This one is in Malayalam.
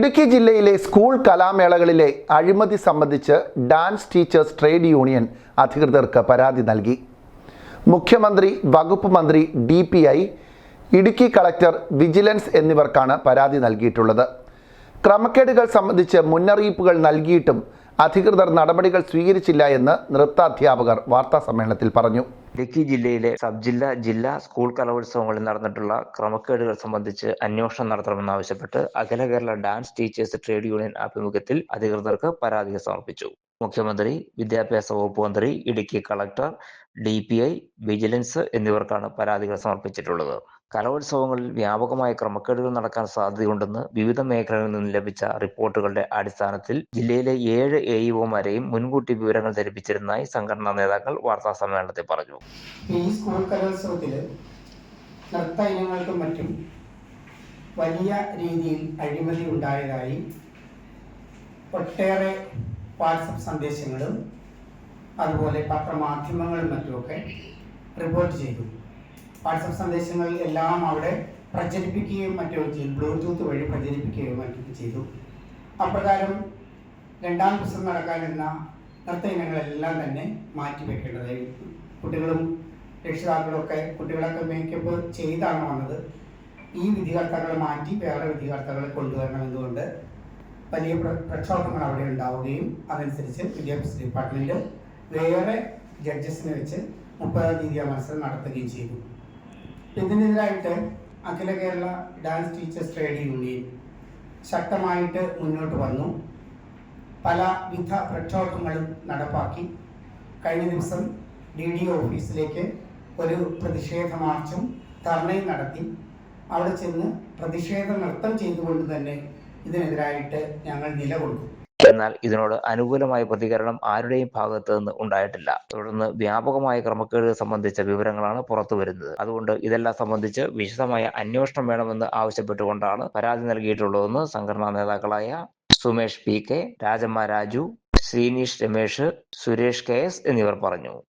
ഇടുക്കി ജില്ലയിലെ സ്കൂൾ കലാമേളകളിലെ അഴിമതി സംബന്ധിച്ച് ഡാൻസ് ടീച്ചേഴ്സ് ട്രേഡ് യൂണിയൻ അധികൃതർക്ക് പരാതി നൽകി. മുഖ്യമന്ത്രി വകുപ്പ് മന്ത്രി D P I Idukki collector vigilance എന്നിവർക്കാണ് പരാതി നൽകിയിട്ടുള്ളത്. ക്രമക്കേടുകൾ സംബന്ധിച്ച് മുന്നറിയിപ്പുകൾ നൽകിയിട്ടും അധികൃതർ നടപടികൾ സ്വീകരിച്ചില്ല എന്ന് നൃത്താധ്യാപകർ വാർത്താ സമ്മേളനത്തിൽ പറഞ്ഞു. ഇടുക്കി ജില്ലയിലെ സബ് ജില്ല ജില്ലാ സ്കൂൾ കലോത്സവങ്ങളിൽ നടന്നിട്ടുള്ള ക്രമക്കേടുകൾ സംബന്ധിച്ച് അന്വേഷണം നടത്തണമെന്നാവശ്യപ്പെട്ട് Akhila Kerala dance teachers trade union ആഭിമുഖ്യത്തിൽ അധികൃതർക്ക് പരാതി സമർപ്പിച്ചു. മുഖ്യമന്ത്രി വിദ്യാഭ്യാസ വകുപ്പ് മന്ത്രി ഇടുക്കി കളക്ടർ ഡി വിജിലൻസ് എന്നിവർക്കാണ് പരാതികൾ സമർപ്പിച്ചിട്ടുള്ളത്. കലോത്സവങ്ങളിൽ വ്യാപകമായ ക്രമക്കേടുകൾ നടക്കാൻ സാധ്യതയുണ്ടെന്ന് വിവിധ മേഖലകളിൽ നിന്ന് ലഭിച്ച റിപ്പോർട്ടുകളുടെ അടിസ്ഥാനത്തിൽ ജില്ലയിലെ ഏഴ് എ ഇഒമാരെയും മുൻകൂട്ടി വിവരങ്ങൾ ധരിപ്പിച്ചിരുന്നതായി സംഘടനാ നേതാക്കൾ വാർത്താ സമ്മേളനത്തിൽ പറഞ്ഞു. ഈ സ്കൂൾ കലോത്സവത്തിൽ ഇനങ്ങൾക്കും മറ്റും വലിയ രീതിയിൽ അഴിമതി ഉണ്ടായതായി ഒട്ടേറെ വാട്സപ്പ് സന്ദേശങ്ങളും അതുപോലെ പത്രമാധ്യമങ്ങളും മറ്റുമൊക്കെ റിപ്പോർട്ട് ചെയ്തു. വാട്സപ്പ് സന്ദേശങ്ങൾ എല്ലാം അവിടെ പ്രചരിപ്പിക്കുകയും മറ്റും ചെയ്തു. ബ്ലൂടൂത്ത് വഴി പ്രചരിപ്പിക്കുകയും മറ്റും ചെയ്തു. അപ്രകാരം രണ്ടാം ദിവസം നടക്കാനിരുന്ന നൃത്ത ഇനങ്ങളെല്ലാം തന്നെ മാറ്റിവെക്കേണ്ടതായി കുട്ടികളും രക്ഷിതാക്കളൊക്കെ കുട്ടികളൊക്കെ മേക്കപ്പ് ചെയ്താണ് വന്നത്. ഈ വിധികർത്താക്കളെ മാറ്റി വേറെ വിധികർത്താക്കളെ കൊണ്ടുവരണമെന്നുകൊണ്ട് വലിയ പ്ര- പ്രക്ഷോഭങ്ങൾ അവിടെ ഉണ്ടാവുകയും അതനുസരിച്ച് വിദ്യാഭ്യാസ ഡിപ്പാർട്ട്മെന്റ് വേറെ ജഡ്ജസിനെ വെച്ച് മുപ്പതാം തീയതി മത്സരം നടത്തുകയും ചെയ്തു. ഇതിനെതിരായിട്ട് Akhila Kerala dance teachers trade union ശക്തമായിട്ട് മുന്നോട്ട് വന്നു. പലവിധ പ്രക്ഷോഭങ്ങളും നടപ്പാക്കി. കഴിഞ്ഞ ദിവസം ഡി ഡി ഓഫീസിലേക്ക് ഒരു പ്രതിഷേധ മാർച്ചും ധർണയും നടത്തി. അവിടെ ചെന്ന് പ്രതിഷേധ നൃത്തം ചെയ്തുകൊണ്ട് തന്നെ ഇതിനെതിരായിട്ട് ഞങ്ങൾ നിലകൊണ്ടു. എന്നാൽ ഇതിനോട് അനുകൂലമായ പ്രതികരണം ആരുടെയും ഭാഗത്ത് നിന്ന് ഉണ്ടായിട്ടില്ല. തുടർന്ന് വ്യാപകമായ ക്രമക്കേട് സംബന്ധിച്ച വിവരങ്ങളാണ് പുറത്തു വരുന്നത്. അതുകൊണ്ട് ഇതെല്ലാം സംബന്ധിച്ച് വിശദമായ അന്വേഷണം വേണമെന്ന് ആവശ്യപ്പെട്ടുകൊണ്ടാണ് പരാതി നൽകിയിട്ടുള്ളതെന്ന് സംഘടനാ നേതാക്കളായ Sumesh P K Rajamma Raju Sreenish Ramesh Suresh K S എന്നിവർ പറഞ്ഞു.